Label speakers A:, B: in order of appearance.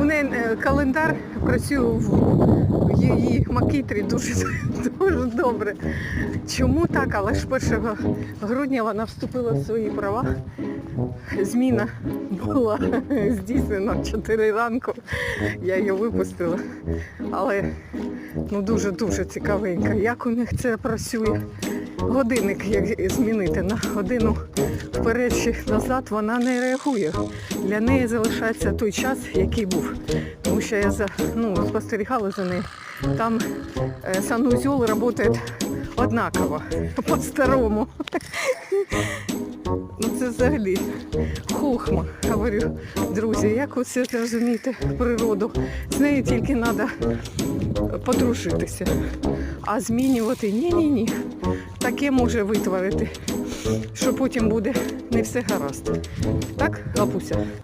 A: У неї е, календар працює в її макітрі дуже, дуже добре. Чому так? Але ж 1 грудня вона вступила в свої права. Зміна була здійснена в 4 ранку. Я її випустила. Але ну дуже-дуже цікавенько. Як у них це працює? Годинник як змінити на годину вперед чи назад, вона не реагує. Для неї залишається той час, який був. Тому що я за, ну, спостерігала за нею. Там е, санузел працює однаково, по-старому. Ну це взагалі хохма. Говорю, друзі, як оце зрозуміти природу? З нею тільки треба подружитися. А змінювати ні-ні-ні. Таке може витворити, що потім буде не все гаразд. Так, Лапуся?